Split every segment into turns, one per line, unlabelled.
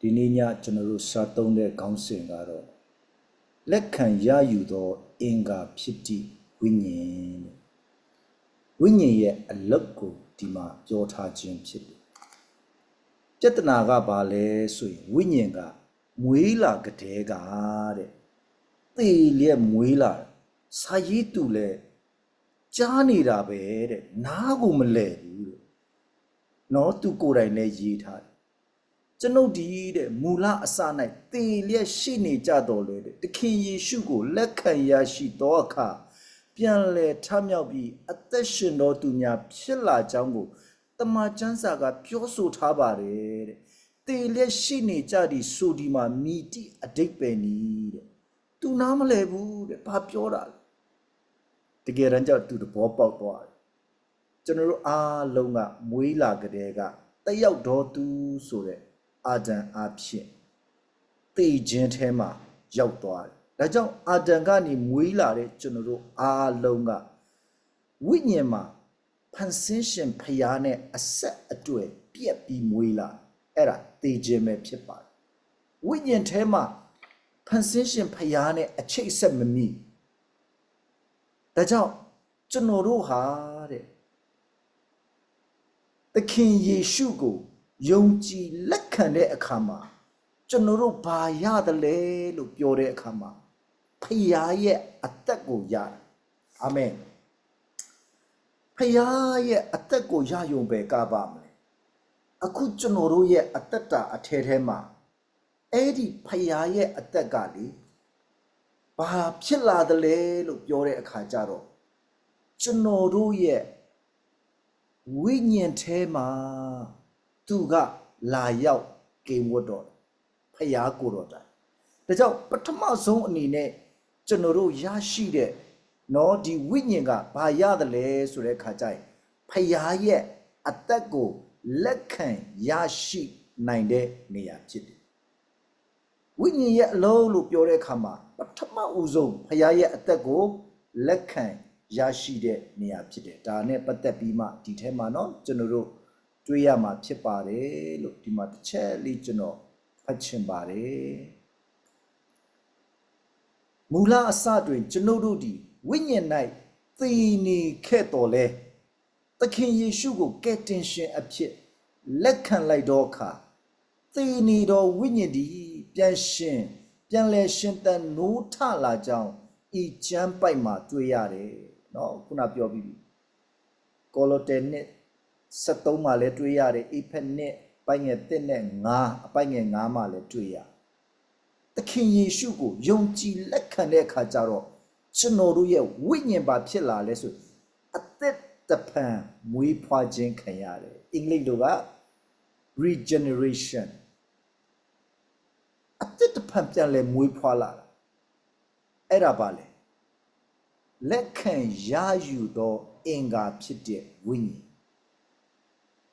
ဒီနေ့ညကျွန်တော်တို့စာသုံးတဲ့ခေါင်းစဉ်ကတော့လက်ခံရယူသောအင်္ဂါဖြစ်သည့်ဝိညာဉ်တဲ့ဝိညာဉ်ရဲ့အလုတ်ကိုဒီမှာပြောထားခြင်းဖြစ်တယ်ပြဿနာကဘာလဲဆိုရင်ဝိညာဉ်ကမွေးလာကတဲ့ကတဲ့သေလျက်မွေးလာစာရေးတူလဲကြားနေတာပဲတဲ့နားကိုမလဲဘူးတဲ့နော်သူကိုယ်တိုင်လည်းရေးထားတယ် ကျွန်ုပ်ဒီတဲ့မူလအစ၌တေလျက်ရှိနေကြတော်လေတဲ့တခင်ယေရှုကိုလက်ခံရရှိသောအခါပြန်လဲထမြောက်ပြီးအသက်ရှင်တော်သူများဖြစ်လာကြောင်းကိုတမန်ကျမ်းစာကပြောဆိုထားပါတယ်တဲ့တေလျက်ရှိနေကြသည်ဆိုဒီမှာမိတိအတိတ်ပဲနီးတဲ့သူနားမလဲဘူးတဲ့ဘာပြောတာလဲတကယ်တမ်းကျသူသဘောပေါက်သွားတယ်ကျွန်တော်တို့အားလုံးကမွေးလာကြတဲ့ကတက်ရောက်တော်သူဆိုတဲ့ အာဒံအဖြစ်တေခြင်းထဲမှာရောက်သွားတယ်။ဒါကြောင့်အာဒံကနေမွေးလာတဲ့ကျွန်တော်တို့အားလုံးကဝိညာဉ်မှာဖန်ဆင်းရှင်ဖျားနဲ့အဆက်အတွေ့ပြက်ပြီးမွေးလာအဲ့ဒါတေခြင်းပဲဖြစ်ပါတယ်။ဝိညာဉ်ထဲမှာဖန်ဆင်းရှင်ဖျားနဲ့အချိတ်ဆက်မမိဒါကြောင့်ကျွန်တော်တို့ဟာတဲ့သခင်ယေရှုကို ယုံကြည်လက်ခံတဲ့အခါမှာကျွန်တော်တို့ဘာရတယ်လဲလို့ပြောတဲ့အခါမှာဖခင်ရဲ့အသက်ကိုရတယ်အာမင်ဖခင်ရဲ့အသက်ကိုရယုံပဲကပါမလဲအခုကျွန်တော်တို့ရဲ့အသက်တာအထဲထဲမှာအဲ့ဒီဖခင်ရဲ့အသက်ကလေဘာဖြစ်လာတယ်လဲလို့ပြောတဲ့အခါကျတော့ကျွန်တော်တို့ရဲ့ဝိညာဉ်ထဲမှာ သူကလာရောက်ကိမ်ဝတ်တော်တယ်ဖယားကိုတော်တိုင်ဒါကြောင့်ပထမဆုံးအနေနဲ့ကျွန်တော်တို့ရရှိတဲ့နော်ဒီဝိညာဉ်ကဘာရတယ်လဲဆိုတဲ့ခါကျရင်ဖယားရဲ့အသက်ကိုလက်ခံရရှိနိုင်တဲ့နေရာဖြစ်တယ်ဝိညာဉ်ရဲ့အလုံးလို့ပြောတဲ့အခါမှာပထမဦးဆုံးဖယားရဲ့အသက်ကိုလက်ခံရရှိတဲ့နေရာဖြစ်တယ်ဒါနဲ့ပတ်သက်ပြီးမှဒီထဲမှာเนาะကျွန်တော်တို့ တွေးရမှာဖြစ်ပါတယ်လို့ဒီမှာတစ်ချက်လေးကျွန်တော်ဖတ်ချင်ပါတယ်မူလအစတွင်ကျွန်ုပ်တို့ဒီဝိညာဉ်၌သေနေခဲ့တော်လဲသခင်ယေရှုကိုကယ်တင်ရှင်အဖြစ်လက်ခံလိုက်တော့အခါသေနေတော်ဝိညာဉ်ဒီပြန်ရှင်ပြန်လဲရှင်တန်နိုးထလာကြောင်းဤကျမ်းပိုက်မှာတွေ့ရတယ်เนาะခုနပြောပြီးပြီကောလောတဲနှစ် 73မှာလည်းတွေ့ရတယ်အိဖက်နှစ်ပိုက်ငယ်1နဲ့9အပိုက်ငယ်9မှာလည်းတွေ့ရသခင်ယေရှုကိုယုံကြည်လက်ခံတဲ့အခါကျတော့ကျွန်တော်တို့ရဲ့ဝိညာဉ်ပါဖြစ်လာလဲဆိုအသက်တပံမွေးဖွားခြင်းခံရတယ်အင်္ဂလိပ်လိုက regeneration အသက်တပံပြန်လဲမွေးဖွားလာတာအဲ့ဒါပါလေလက်ခံရယူသောအင်္ဂါဖြစ်တဲ့ဝိညာဉ်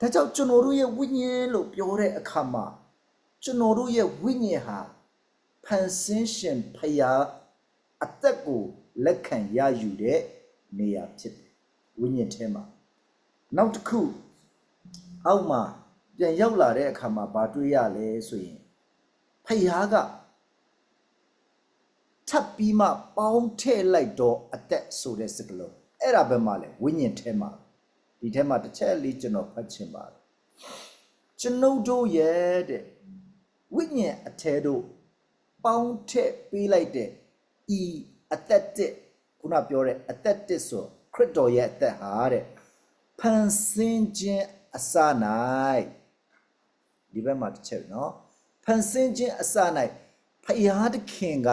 ဒါကြောင့်ကျွန်တော်တို့ရဲ့ဝိညာဉ်လို့ပြောတဲ့အခါမှာကျွန်တော်တို့ရဲ့ဝိညာဉ်ဟာဖန်ဆင်းရှင်ဖရာအသက်ကိုလက်ခံရယူတဲ့နေရာဖြစ်တယ်ဝိညာဉ်ထဲမှာနောက်တစ်ခုအောက်မှာပြန်ရောက်လာတဲ့အခါမှာဘာတွေ့ရလဲဆိုရင်ဖရာကထပ်ပြီးမှပေါင်းထည့်လိုက်တော့အသက်ဆိုတဲ့စကားလုံးအဲ့ဒါပဲမှလဲဝိညာဉ်ထဲမှာ ဒီထဲမှာတစ်ချက်လေးကျွန်တော်ဖတ်ချင်ပါတယ်ကျွန်ုပ်တို့ရဲ့တဲ့ဝိညာဉ်အထဲတို့ပေါင်းထည့်ပေးလိုက်တဲ့ဤအသက်တစ်ခုနပြောတဲ့အသက်တစ်ဆိုခရစ်တော်ရဲ့အသက်ဟာတဲ့ဖန်ဆင်းခြင်းအစ၌ဒီဘက်မှာတစ်ချက်နော်ဖန်ဆင်းခြင်းအစ၌ဖယားသခင်က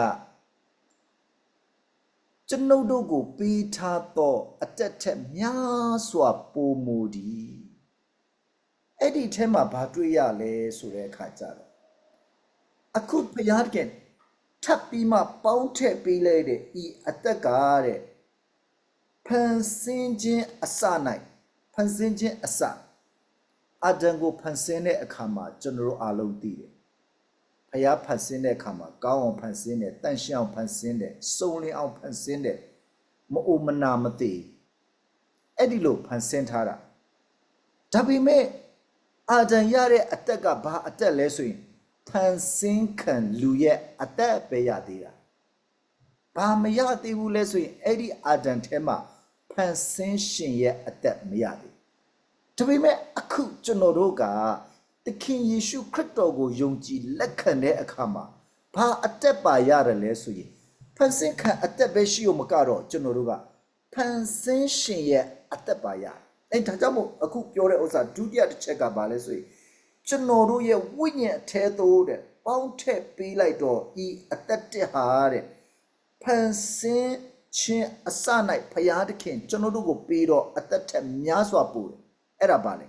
ကျွန်ုပ်တို့ကိုပေးထားသောအတက်ထက်များစွာပိုမူသည်အဲ့ဒီထဲမှာဘာတွေ့ရလဲဆိုတဲ့အခါကျတော့အခုဘုရားကထပ်ပြီးမှပေါင်းထည့်ပေးလိုက်တဲ့ဤအသက်ကတဲ့ဖန်ဆင်းခြင်းအစ၌ဖန်ဆင်းခြင်းအစအာဒံကိုဖန်ဆင်းတဲ့အခါမှာကျွန်တော်တို့အားလုံးသိတယ် ဖျားဖန်ဆင်းတဲ့အခါမှာကောင်းအောင်ဖန်ဆင်းတယ်တန့်ရှင်းအောင်ဖန်ဆင်းတယ်စုံလင်အောင်ဖန်ဆင်းတယ်မအိုမနာမသိအဲ့ဒီလိုဖန်ဆင်းထားတာဒါပေမဲ့အာဒံရတဲ့အတက်ကဘာအတက်လဲဆိုရင်ဖန်ဆင်းခံလူရဲ့အသက်ပဲရသေးတာဘာမရသေးဘူးလဲဆိုရင်အဲ့ဒီအာဒံထဲမှာဖန်ဆင်းရှင်ရဲ့အသက်မရသေးဘူးဒါပေမဲ့အခုကျွန်တော်တို့က သခင်ယေရှုခရစ်တော်ကိုယုံကြည်လက်ခံတဲ့အခါမှာဘာအသက်ပါရတယ်လဲဆိုရင်ဖန်ဆင်းခံအသက်ပဲရှိ ਉ မကတော့ကျွန်တော်တို့ကဖန်ဆင်းရှင်ရဲ့အသက်ပါရတယ်အဲ့ဒါကြောင့်မို့အခုပြောတဲ့ဥစ္စာဒုတိယတစ်ချက်ကဘာလဲဆိုရင်ကျွန်တော်တို့ရဲ့ဝိညာဉ်အထဲသို့တဲ့ပေါင်းထက်ပေးလိုက်တော့ဤအသက်တစ်ဟာတဲ့ဖန်ဆင်းခြင်းအစ၌ဖရာသခင်ကျွန်တော်တို့ကိုပေးတော့အသက်ထက်များစွာပို့တယ်အဲ့ဒါပါလေ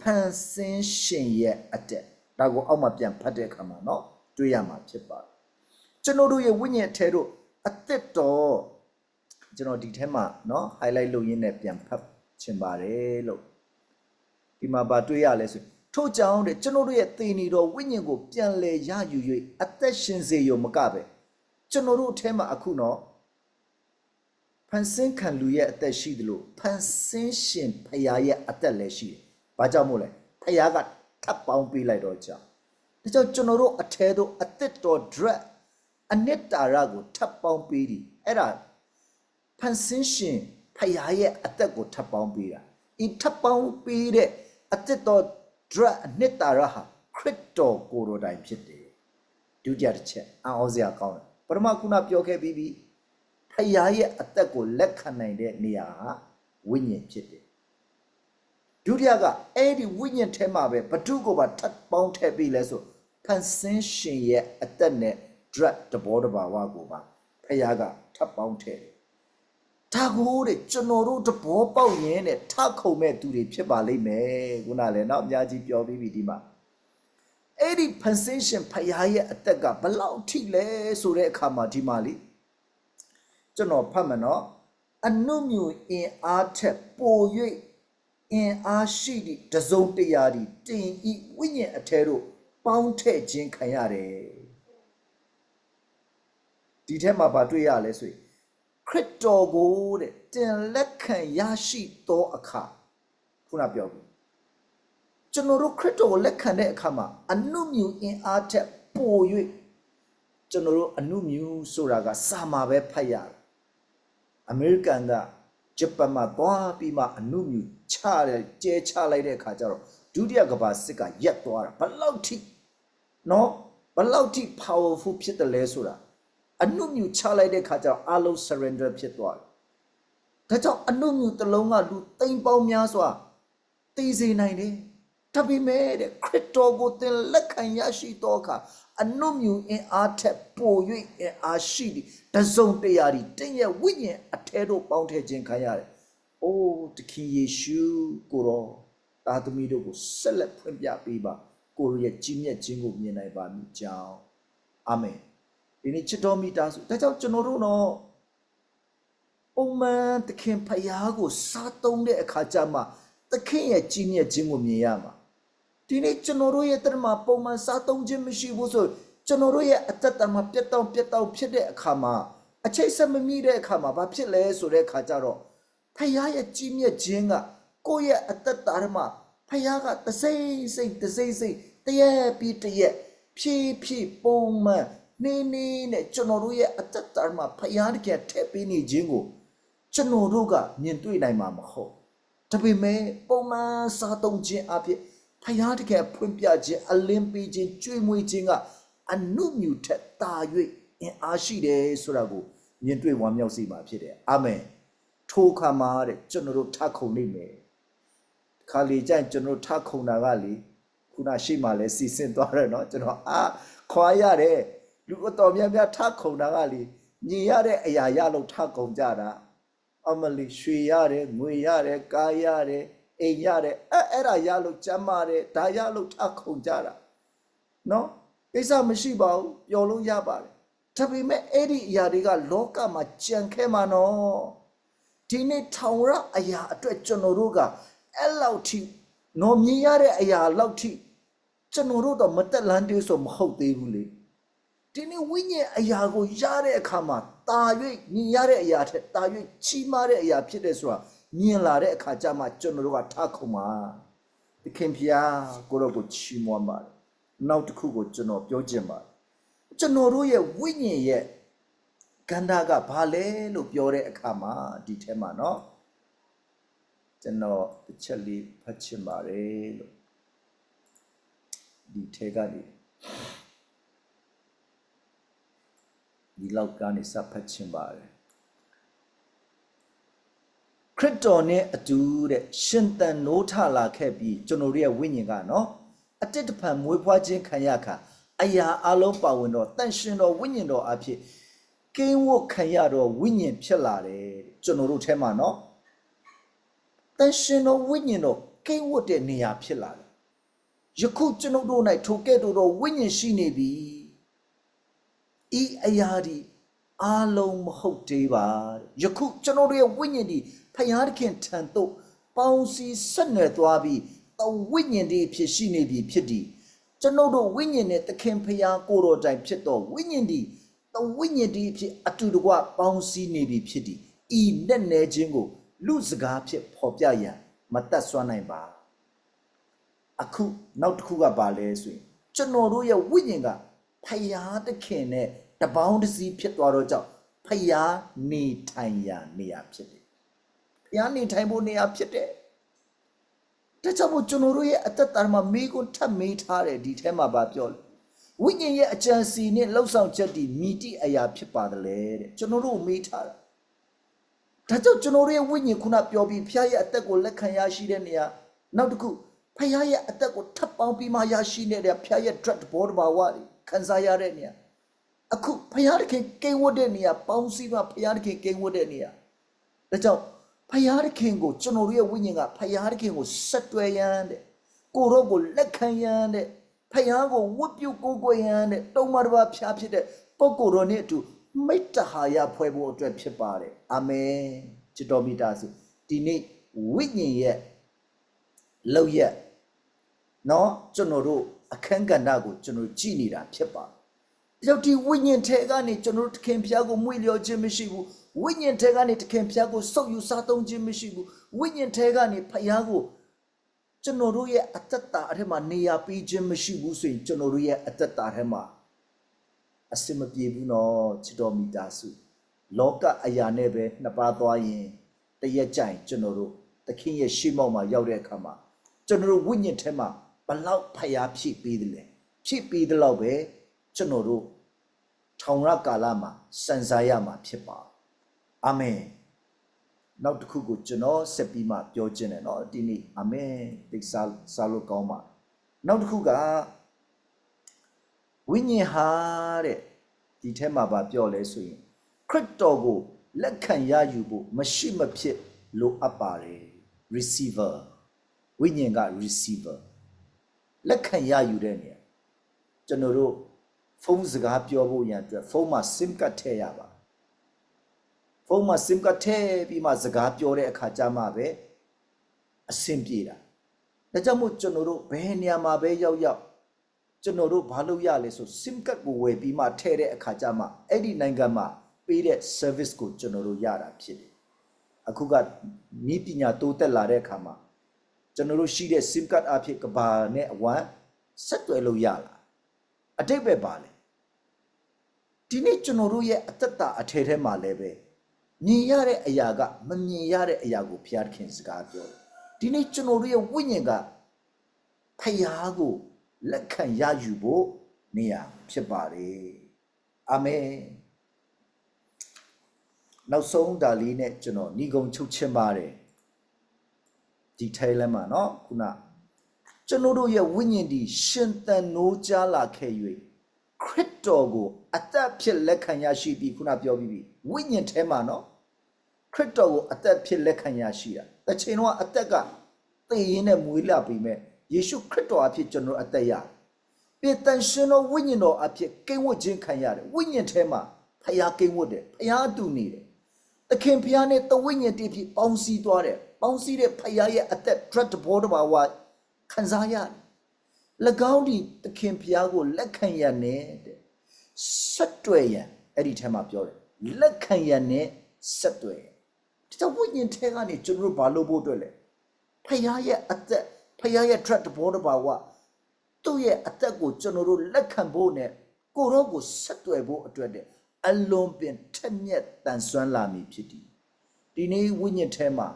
ဖန်ဆင်းရှင်ရဲ့အတက်ဒါကိုအောက်မှာပြန်ဖတ်တဲ့အခါမှာနော်တွေ့ရမှာဖြစ်ပါတယ်ကျွန်တော်တို့ရဲ့ဝိညာဉ်ထဲတို့အသက်တော်ကျွန်တော်ဒီထဲမှာနော် highlight လုပ်ရင်းနဲ့ပြန်ဖတ်ချင်ပါတယ်လို့ဒီမှာဗာတွေ့ရလဲဆိုထို့ကြောင့်တဲ့ကျွန်တော်တို့ရဲ့သေနေတော်ဝိညာဉ်ကိုပြန်လဲရယူ၍အသက်ရှင်စေရုံမကပဲကျွန်တော်တို့အထဲမှာအခုနော်ဖန်ဆင်းခံလူရဲ့အသက်ရှိသလိုဖန်ဆင်းရှင်ဖရာရဲ့အသက်လည်းရှိတယ် ဘာကြောင့်မို့လဲဖရာကထပ်ပေါင်းပေးလိုက်တော့ကြောင့်ဒါကြောင့်ကျွန်တော်တို့အထဲတို့အသက်တော် dread အနှစ်တာရကိုထပ်ပေါင်းပေးသည်အဲ့ဒါဖန်ဆင်းရှင်ဖယားရဲ့အသက်ကိုထပ်ပေါင်းပေးတာဤထပ်ပေါင်းပေးတဲ့အသက်တော် drug အနှစ်သာရဟာခရစ်တော်ကိုယ်တော်တိုင်ဖြစ်တယ်ဒုတိယတစ်ချက်အံ့ဩစရာကောင်းတယ်ပထမခုနပြောခဲ့ပြီးပြီဖယားရဲ့အသက်ကိုလက်ခံနိုင်တဲ့နေရာဟာဝိညာဉ်ဖြစ်တယ် ဒုတိယကအဲ့ဒီဝိညာဉ်ထဲမှာပဲဘဒုကိုပါထပ်ပေါင်းထည့်ပြီးလဲဆိုဖန်ဆင်းရှင်ရဲ့အသက်နဲ့ drug တဘောတဘာဝကိုပါဖခင်ကထပ်ပေါင်းထည့်တယ်။ဒါကိုတဲ့ကျွန်တော်တို့တဘောပေါက်ရင်တဲ့ထခုံမဲ့သူတွေဖြစ်ပါလိမ့်မယ်ခုနလည်းနောက်အများကြီးပြောပြီးပြီဒီမှာအဲ့ဒီဖန်ဆင်းရှင်ဖခင်ရဲ့အသက်ကဘလောက်ထိလဲဆိုတဲ့အခါမှာဒီမှာလေကျွန်တော်ဖတ်မယ်နော်အနုမြူအင်အားထက်ပို၍ အင်အားရှိသည့်တစုံတရာဒီတင်ဤဝိညာဉ်အထဲတို့ပေါင်းထည့်ခြင်းခံရတယ်ဒီထဲမှာဗာတွေ့ရလဲဆိုရင်ခရစ်တော်ကိုတဲ့တင်လက်ခံရရှိသောအခါခုနပြောပြီကျွန်တော်တို့ခရစ်တော်ကိုလက်ခံတဲ့အခါမှာအနုမြူအင်အားထက်ပို၍ကျွန်တော်တို့အနုမြူဆိုတာကစာမှာပဲဖတ်ရတယ်အမေရိကန်က ဂျပန်မှာသွားပြီးမှအနုမြူချတယ်ကျဲချလိုက်တဲ့အခါကျတော့ဒုတိယကမ္ဘာစစ်ကရက်သွားတာဘယ်လောက်ထိနော်ဘယ်လောက်ထိ powerful ဖြစ်တယ်လဲဆိုတာအနုမြူချလိုက်တဲ့ခါကျတော့အလုံး surrender ဖြစ်သွားတယ်။ဒါကြောင့်အနုမြူတစ်လုံးကလူသိမ့်ပေါင်းများစွာတည်စေနိုင်တယ်။ဒါပေမဲ့တဲ့ခရစ်တော်ကိုသင်လက်ခံရရှိသောအခါ အနုမြူအင်အားထက်ပို၍အင်အားရှိသည်တစုံတရာဒီတင့်ရဲ့ဝိညာဉ်အထဲတို့ပေါင်းထည့်ခြင်းခံရတယ်။အိုးတခင်ယေရှုကိုရောသားသမီးတို့ကိုဆက်လက်ဖွင့်ပြပေးပါကိုရရဲ့ကြီးမြတ်ခြင်းကိုမြင်နိုင်ပါမည်ကြောင်းအာမင်ဒီနေ့ချစ်တော်မိသားစုဒါကြောင့်ကျွန်တော်တို့တော့ပုံမှန်သခင်ဖယားကိုစားသုံးတဲ့အခါကျမှသခင်ရဲ့ကြီးမြတ်ခြင်းကိုမြင်ရမှာ ဒီနေ့ကျွန်တော်တို့ရဲ့တရမပုံမှန်စားသုံးခြင်းမရှိဘူးဆိုကျွန်တော်တို့ရဲ့အသက်တာမှာပြတ်တောက်ပြတ်တောက်ဖြစ်တဲ့အခါမှာအချိတ်ဆက်မမိတဲ့အခါမှာဘာဖြစ်လဲဆိုတဲ့အခါကျတော့ဖယားရဲ့ကြီးမြတ်ခြင်းကကိုယ့်ရဲ့အသက်တာမှာဖယားကတစိမ့်စိမ့်တစိမ့်စိမ့်တရက်ပြီးတရက်ဖြည်းဖြည်းပုံမှန်နေနေနဲ့ကျွန်တော်တို့ရဲ့အသက်တာမှာဖယားတကယ်ထည့်ပေးနေခြင်းကိုကျွန်တော်တို့ကမြင်တွေ့နိုင်မှာမဟုတ်ဒါပေမဲ့ပုံမှန်စားသုံးခြင်းအဖြစ် ဖယားတကယ်ဖွင့်ပြခြင်းအလင်းပေးခြင်းကြွေးမွေးခြင်းကအနုမြူထက်တာ၍အင်အားရှိတယ်ဆိုတာကိုမြင်တွေ့ဝမ်းမြောက်စေမှာဖြစ်တယ်အာမင်ထိုခါမှာတဲ့ကျွန်တော်တို့ထခုန်နေမယ်ခါလေကြိုင်ကျွန်တော်ထခုန်တာကလေခုနရှိမှလဲစီစဉ်သွားတယ်เนาะကျွန်တော်အာခွာရတယ်လူအတော်များများထခုန်တာကလေညီရတဲ့အရာရလို့ထခုန်ကြတာအမလီရွှေရတယ်ငွေရတယ်ကားရတယ် အိမ်ရတယ်အဲ့အဲ့ဒါရလို့ကျမ်းမာတယ်ဒါရလို့ထခုန်ကြတာနော်ကိစ္စမရှိပါဘူးပျော်လို့ရပါတယ်ဒါပေမဲ့အဲ့ဒီအရာတွေကလောကမှာကြံခဲမှာနော်ဒီနေ့ထောင်ရအရာအတွက်ကျွန်တော်တို့ကအဲ့လောက်ထိနော်မြင်ရတဲ့အရာလောက်ထိကျွန်တော်တို့တော့မတက်လန်းသေးဆိုမဟုတ်သေးဘူးလေဒီနေ့ဝိညာဉ်အရာကိုရတဲ့အခါမှာတာ၍မြင်ရတဲ့အရာထက်တာ၍ချီးမားတဲ့အရာဖြစ်တယ်ဆိုတာ မြင်လာတဲ့အခါကျမှကျွန်တော်တို့ကထခုံမှာသခင်ဖျားကိုတော့ကိုချီးမွမ်းပါတယ် နောက်တစ်ခုကိုကျွန်တော်ပြောချင်ပါတယ်ကျွန်တော်တို့ရဲ့ဝိညာဉ်ရဲ့ကန္တာကဘာလဲလို့ပြောတဲ့အခါမှာဒီထဲမှာเนาะကျွန်တော်တစ်ချက်လေးဖတ်ချင်ပါတယ်လို့ဒီထဲကနေဒီလောက်ကနေစဖတ်ချင်ပါတယ် ခရစ်တော်နဲ့အတူတဲ့ရှင်သန်နိုးထလာခဲ့ပြီးကျွန်တော်တို့ရဲ့ဝိညာဉ်ကနော်အတိတ်တဖန်မွေးဖွားခြင်းခံရခါအရာအလုံးပါဝင်တော့တန်ရှင်တော်ဝိညာဉ်တော်အဖြစ်ကင်းဝတ်ခံရတော့ဝိညာဉ်ဖြစ်လာတယ်တဲ့ကျွန်တော်တို့ထဲမှာနော်တန်ရှင်တော်ဝိညာဉ်တော်ကင်းဝတ်တဲ့နေရာဖြစ်လာတယ်ယခုကျွန်တော်တို့၌ထိုကဲ့သို့သောဝိညာဉ်ရှိနေပြီဤအရာဒီအားလုံးမဟုတ်သေးပါတဲ့ယခုကျွန်တော်တို့ရဲ့ဝိညာဉ်ဒီ ဖယားသခင်ထံသို့ပေါင်းစည်းဆက်နွယ်သွားပြီးတဝိညာဉ်ဒီဖြစ်ရှိနေပြီဖြစ်သည်ကျွန်တော်တို့ဝိညာဉ်နဲ့သခင်ဖယားကိုယ်တော်တိုင်ဖြစ်တော်ဝိညာဉ်ဒီတဝိညာဉ်ဒီဖြစ်အတူတကွပေါင်းစည်းနေပြီဖြစ်သည်ဤနဲ့နေခြင်းကိုလူစကားဖြစ်ဖော်ပြရန်မတတ်ဆွမ်းနိုင်ပါအခုနောက်တစ်ခုကပါလဲဆိုရင်ကျွန်တော်တို့ရဲ့ဝိညာဉ်ကဖယားသခင်နဲ့တပေါင်းတစည်းဖြစ်သွားတော့ကြောင့်ဖယားနေထိုင်ရာနေရာဖြစ်တယ် ဖယားနေထိုင်ဖို့နေရာဖြစ်တယ်ဒါကြောင့်မို့ကျွန်တော်တို့ရဲ့အသက်တာမှာမိကိုထပ်မေးထားတယ်ဒီထဲမှာဗာပြောလေဝိညာဉ်ရဲ့အကြံစီနဲ့လှုပ်ဆောင်ချက်ဒီမိတိအရာဖြစ်ပါတယ်လေတဲ့ကျွန်တော်တို့မေးထားတာဒါကြောင့်ကျွန်တော်တို့ရဲ့ဝိညာဉ်ခုနပြောပြီးဖယားရဲ့အသက်ကိုလက်ခံရရှိတဲ့နေရာနောက်တစ်ခုဖခင်ရဲ့အသက်ကိုထပ်ပေါင်းပြီးမှရရှိနေတဲ့ဖခင်ရဲ့ dread ဘောတဘာဝတွေခံစားရတဲ့နေရာအခုဖခင်တခင်ကိန်းဝတ်တဲ့နေရာပေါင်းစည်းမှဖခင်တခင်ကိန်းဝတ်တဲ့နေရာဒါကြောင့် ဖခင်တခင်ကိုကျွန်တော်တို့ရဲ့ဝိညာဉ်ကဖခင်တခင်ကိုဆက်တွယ်ရန်တဲ့ကိုရောကိုလက်ခံရန်တဲ့ဖခင်ကိုဝတ်ပြုကိုးကွယ်ရန်တဲ့တုံးမတစ်ပါးဖျားဖြစ်တဲ့ပုဂ္ဂိုလ်တော်နဲ့အတူမိတ္တဟာယဖွဲ့ဖို့အတွက်ဖြစ်ပါတယ်အာမင်ချစ်တော်မိသားစုဒီနေ့ဝိညာဉ်ရဲ့ လောက်ရက်เนาะကျွန်တော်တို့အခန်းကဏ္ဍကိုကျွန်တော်ကြည်နေတာဖြစ်ပါတယော က်ဒီဝိညာဉ်ထဲကနေကျွန်တော်တို့တခင်ဖျားကိုမွေလျော်ခြင်းမရှိဘူးဝိညာဉ်ထဲကနေတခင်ဖျားကိုစုပ်ယူစားသုံးခြင်းမရှိဘူးဝိညာဉ်ထဲကနေဖျားကိုကျွန်တော်တို့ရဲ့အသက်တာအထက်မှာနေရာပေးခြင်းမရှိဘူးဆိုရင်ကျွန်တော်တို့ရဲ့အသက်တာထဲမှာအစင်မပြေဘူးနော်ချစ်တော်မိသားစုလောကအရာနဲ့ပဲနှစ်ပါးသွားရင်တရက်ကြိုင်ကျွန်တော်တို့သခင်ရဲ့ရှေ့မောက်မှာရောက်တဲ့အခါမှာကျွန်တော်တို့ဝိညာဉ်ထဲမှာဘလောက်ဖျားဖြစ်ပြီးတယ်လဲဖြစ်ပြီးတဲ့လောက်ပဲကျွန်တော်တို့ ထောင်ရကာလမှာစံစားရမှာဖြစ်ပါအာမင်နောက်တစ်ခုကိုကျွန်တော်ဆက်ပြီးမှပြောခြင်းတယ်နော်ဒီနေ့အာမင်သိစားစားလို့ကောင်းပါနောက်တစ်ခုကဝိညာဉ်ဟာတဲ့ဒီထဲမှာပါပြောလဲဆိုရင်ခရစ်တော်ကိုလက်ခံရယူဖို့မရှိမဖြစ်လိုအပ်ပါတယ် receiver ဝိညာဉ်က receiver လက်ခံရယူတဲ့နေရာကျွန်တော်တို့ ဖုန်းစကားပြောဖို့ရန်အတွက်ဖုန်းမှာ SIM ကတ်ထည့်ရပါဖုန်းမှာ SIM ကတ်ထည့်ပြီးမှစကားပြောတဲ့အခါကျမှပဲအဆင်ပြေတာဒါကြောင့်မို့ကျွန်တော်တို့ဘယ်နေရာမှာပဲရောက်ရောက်ကျွန်တော်တို့ဘာလုပ်ရလဲဆို SIM ကတ်ကိုဝယ်ပြီးမှထည့်တဲ့အခါကျမှအဲ့ဒီနိုင်ငံမှာပေးတဲ့ service ကိုကျွန်တော်တို့ရတာဖြစ်တယ်အခုကဤပညာတိုးတက်လာတဲ့အခါမှာကျွန်တော်တို့ရှိတဲ့ SIM card အဖြစ်ကဘာနဲ့အဝမ်းဆက်သွယ်လို့ရလာ အတိတ်ပဲပါလေဒီနေ့ကျွန်တော်တို့ရဲ့အသက်တာအထဲထဲမှာလည်းပဲမြင်ရတဲ့အရာကမမြင်ရတဲ့အရာကိုဘုရားသခင်စကားပြောတယ်ဒီနေ့ကျွန်တော်တို့ရဲ့ဝိညာဉ်ကဖယားကိုလက်ခံရယူဖို့နေရာဖြစ်ပါတယ်အာမင်နောက်ဆုံးဒါလေးနဲ့ကျွန်တော်ညီကုံချုပ်ချင်ပါတယ်ဒီထဲလဲမှာเนาะခုန ကျွန်တော်တို့ရဲ့ဝိညာဉ်ဒီရှင်သန်နိုးကြားလာခဲ့၍ခရစ်တော်ကိုအသက်ဖြစ်လက်ခံရရှိပြီးခုနပြောပြီးပြီဝိညာဉ်ထဲမှာနော်ခရစ်တော်ကိုအသက်ဖြစ်လက်ခံရရှိတာတချိန်တော့အသက်ကသေရင်းနဲ့မွေးလာပြီမဲ့ယေရှုခရစ်တော်အဖြစ်ကျွန်တော်အသက်ရပြတန်ရှင်တော်ဝိညာဉ်တော်အဖြစ်ကိန်းဝတ်ခြင်းခံရတယ်ဝိညာဉ်ထဲမှာဖယားကိန်းဝတ်တယ်ဖယားအတူနေတယ်သခင်ဖယားနဲ့တဝိညာဉ်တည်းဖြစ်ပေါင်းစည်းသွားတယ်ပေါင်းစည်းတဲ့ဖယားရဲ့အသက် dread ဘောတဘာဝ ခံစားရတယ်၎င်းဒီသခင်ဖယားကိုလက်ခံရနဲ့တဲ့ဆက်တွယ်ရန်အဲ့ဒီထဲမှာပြောတယ်လက်ခံရနဲ့ဆက်တွယ်ဒီတော့ဝိညာဉ်ထဲကနေကျွန်တော်တို့ဘာလို့ဖို့အတွက်လဲဖယားရဲ့အသက်ဖယားရဲ့ dread ဘောတဘာဝသူ့ရဲ့အသက်ကိုကျွန်တော်တို့လက်ခံဖို့နဲ့ကိုရောကိုဆက်သွယ်ဖို့အတွက်တဲ့အလွန်ပင်ထက်မြက်တန်ဆွမ်းလာမည်ဖြစ်သည်ဒီနေ့ဝိညာဉ်ထဲမှာ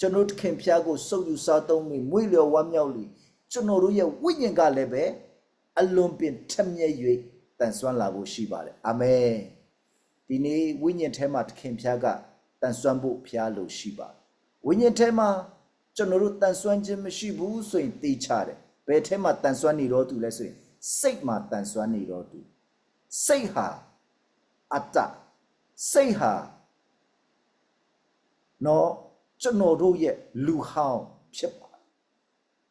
ကျွန်တော်တို့ခင်ဖျားကိုစုပ်ယူစားသုံးပြီးမွေးလျော်ဝမ်းမြောက်လီကျွန်တော်တို့ရဲ့ဝိညာဉ်ကလည်းပဲအလွန်ပင်ထက်မြက်၍တန်ဆွမ်းလာဖို့ရှိပါတယ်အာမင်ဒီနေ့ဝိညာဉ်ထဲမှာသခင်ဖျားကတန်ဆွမ်းဖို့ဖျားလို့ရှိပါတယ်ဝိညာဉ်ထဲမှာကျွန်တော်တို့တန်ဆွမ်းခြင်းမရှိဘူးဆိုရင်သိချတယ်ဘယ်ထဲမှာတန်ဆွမ်းနေတော့သူလဲဆိုရင်စိတ်မှာတန်ဆွမ်းနေတော့သူစိတ်ဟာအတ္တစိတ်ဟာနော် ကျွန်တော်တို့ရဲ့လူဟောင်းဖြစ်ပါတယ်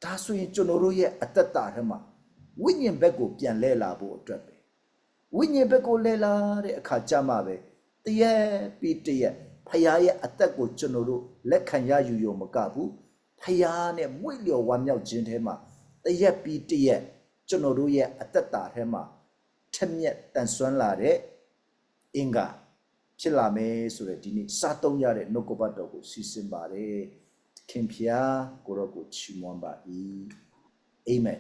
ဒါဆိုရင်ကျွန်တော်တို့ရဲ့အတ္တတာထဲမှာဝိညာဉ်ဘက်ကိုပြန်လဲလာဖို့အတွက်ပဲဝိညာဉ်ဘက်ကိုလဲလာတဲ့အခါကျမှပဲတရက်ပြီးတရက်ဖခင်ရဲ့အသက်ကိုကျွန်တော်တို့လက်ခံရယူရုံမကဘူးဖခင်နဲ့မွေ့လျော်ဝမ်းမြောက်ခြင်းထဲမှာတရက်ပြီးတရက်ကျွန်တော်တို့ရဲ့အသက်တာထဲမှာထက်မြက်တန်ဆွမ်းလာတဲ့အင်္ဂါ ဖြစ်လာမယ်ဆိုတဲ့ဒီနေ့စားသုံးရတဲ့နှုတ်ကပတ်တော်ကိုစီစဉ်ပါတယ်ခင်ဖျားကိုရောကိုချီးမွမ်းပါ၏အာမင်